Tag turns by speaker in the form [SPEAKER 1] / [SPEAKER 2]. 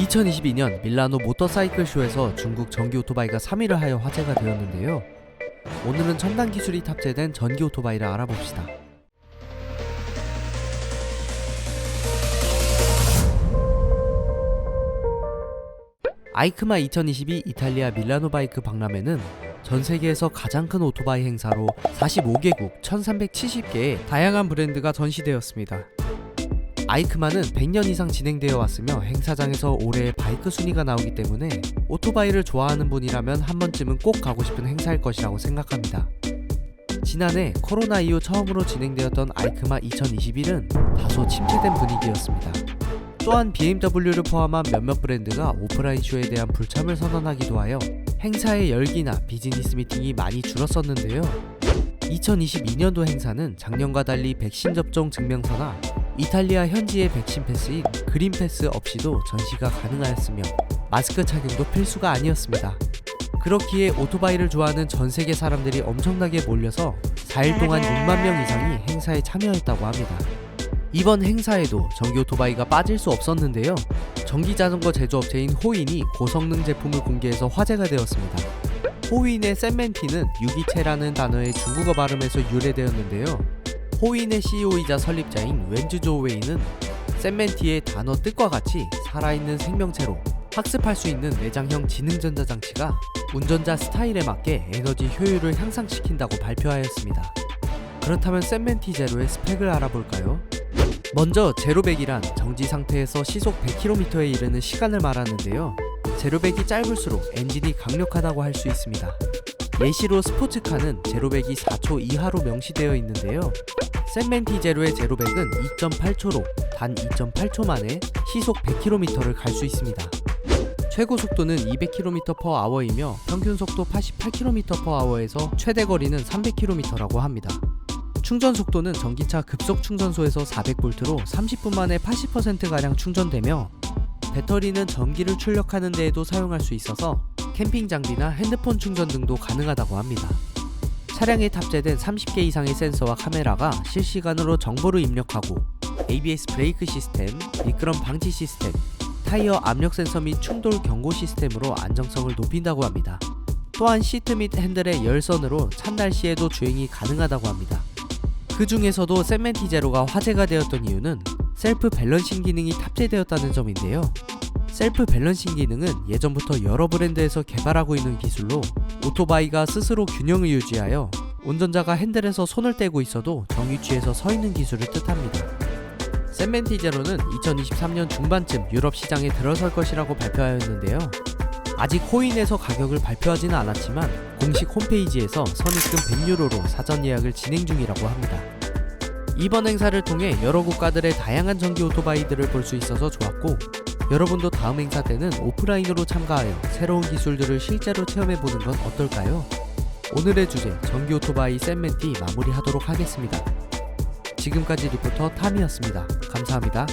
[SPEAKER 1] 2022년 밀라노 모터사이클 쇼에서 중국 전기 오토바이가 3위를 하여 화제가 되었는데요. 오늘은 첨단 기술이 탑재된 전기 오토바이를 알아봅시다. 아이크마 2022 이탈리아 밀라노 바이크 박람회는 전 세계에서 가장 큰 오토바이 행사로 45개국 1370개의 다양한 브랜드가 전시되었습니다. 아이크마는 100년 이상 진행되어 왔으며 행사장에서 올해의 바이크 순위가 나오기 때문에 오토바이를 좋아하는 분이라면 한 번쯤은 꼭 가고 싶은 행사일 것이라고 생각합니다. 지난해 코로나 이후 처음으로 진행되었던 아이크마 2021은 다소 침체된 분위기였습니다. 또한 BMW를 포함한 몇몇 브랜드가 오프라인 쇼에 대한 불참을 선언하기도 하여 행사의 열기나 비즈니스 미팅이 많이 줄었었는데요. 2022년도 행사는 작년과 달리 백신 접종 증명서나 이탈리아 현지의 백신 패스인 그린 패스 없이도 전시가 가능하였으며 마스크 착용도 필수가 아니었습니다. 그렇기에 오토바이를 좋아하는 전 세계 사람들이 엄청나게 몰려서 4일 동안 6만 명 이상이 행사에 참여했다고 합니다. 이번 행사에도 전기 오토바이가 빠질 수 없었는데요. 전기 자전거 제조업체인 호인이 고성능 제품을 공개해서 화제가 되었습니다. 호윈의 샌멘티는 유기체라는 단어의 중국어 발음에서 유래되었는데요. 호윈의 CEO이자 설립자인 웬즈 조 웨이는 샌멘티의 단어 뜻과 같이 살아있는 생명체로 학습할 수 있는 내장형 지능 전자 장치가 운전자 스타일에 맞게 에너지 효율을 향상시킨다고 발표하였습니다. 그렇다면 샌멘티 제로의 스펙을 알아볼까요? 먼저 제로백이란 정지 상태에서 시속 100km에 이르는 시간을 말하는데요. 제로백이 짧을수록 엔진이 강력하다고 할 수 있습니다. 예시로 스포츠카는 제로백이 4초 이하로 명시되어 있는데요. 샌멘티 제로의 제로백은 2.8초로 단 2.8초 만에 시속 100km를 갈 수 있습니다. 최고 속도는 200km/h이며 평균 속도 88km/h에서 최대 거리는 300km라고 합니다. 충전 속도는 전기차 급속 충전소에서 400V로 30분 만에 80%가량 충전되며 배터리는 전기를 출력하는 데에도 사용할 수 있어서 캠핑 장비나 핸드폰 충전 등도 가능하다고 합니다. 차량에 탑재된 30개 이상의 센서와 카메라가 실시간으로 정보를 입력하고 ABS 브레이크 시스템, 미끄럼 방지 시스템, 타이어 압력 센서 및 충돌 경고 시스템으로 안정성을 높인다고 합니다. 또한 시트 및 핸들의 열선으로 찬 날씨에도 주행이 가능하다고 합니다. 그 중에서도 샌멘티 제로가 화제가 되었던 이유는 셀프 밸런싱 기능이 탑재되었다는 점인데요. 셀프 밸런싱 기능은 예전부터 여러 브랜드에서 개발하고 있는 기술로 오토바이가 스스로 균형을 유지하여 운전자가 핸들에서 손을 떼고 있어도 정위치에서 서 있는 기술을 뜻합니다. 샌멘티 제로는 2023년 중반쯤 유럽 시장에 들어설 것이라고 발표하였는데요. 아직 코인에서 가격을 발표하지는 않았지만 공식 홈페이지에서 선입금 100유로로 사전 예약을 진행 중이라고 합니다. 이번 행사를 통해 여러 국가들의 다양한 전기 오토바이들을 볼 수 있어서 좋았고 여러분도 다음 행사 때는 오프라인으로 참가하여 새로운 기술들을 실제로 체험해 보는 건 어떨까요? 오늘의 주제 전기 오토바이 샌멘티 마무리하도록 하겠습니다. 지금까지 리포터 탐이었습니다. 감사합니다.